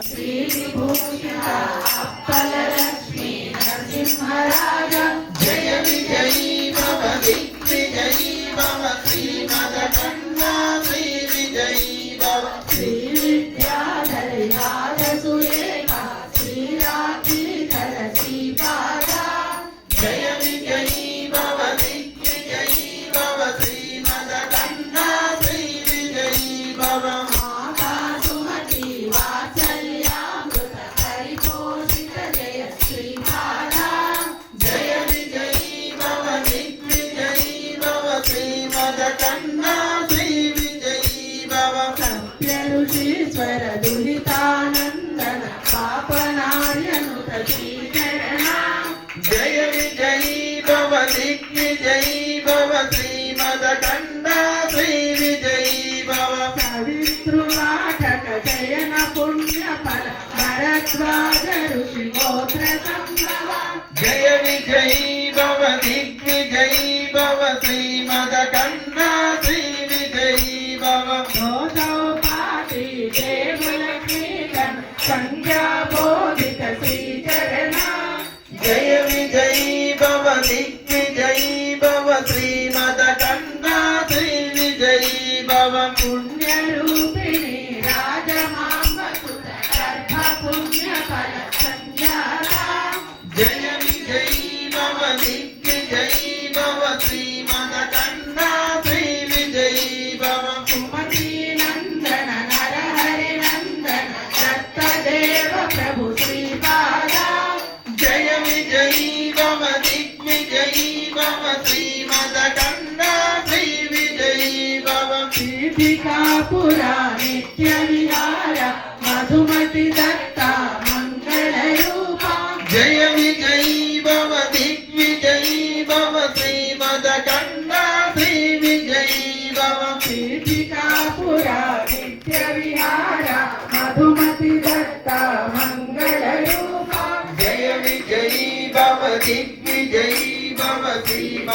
జయ భవ దిగ్విజయీ భవ శ్రీమదకన్నా శ్రీ విజయీ భవ సవితృనాటక జయన పుణ్య ఫల భరద్వాజ ఋషి గోత్ర సంభవ జయ విజయీ భవ దిగ్విజయీ భవ శ్రీమదకన్నా శ్రీ విజయీ భవ గోదౌపాటి దేవుల दिग्विजयी भव श्रीमदकन्दा श्रीविजयी भव पुण्यरूपिणी राजमाम्बुतगर्भपुण्यफलसञ्जाता जय विजयी भव दिग्विजयी भव श्रीमदकन्दा श्रीविजयी भव कुमती नन्दन नरहरिनन्दन दत्तदेव प्रभु श्रीपादा जय భవ శ్రీమదకన్నా శ్రీ విజయీ భవ సుమతి నందన నరహరి నందన దత్తదేవ ప్రభు శ్రీపాద జయ విజయీ భవ దిగ్విజయీ భవ శ్రీమదకన్నా శ్రీ విజయీ భవ దీపికాపురా నిత్య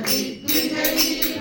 Thank you.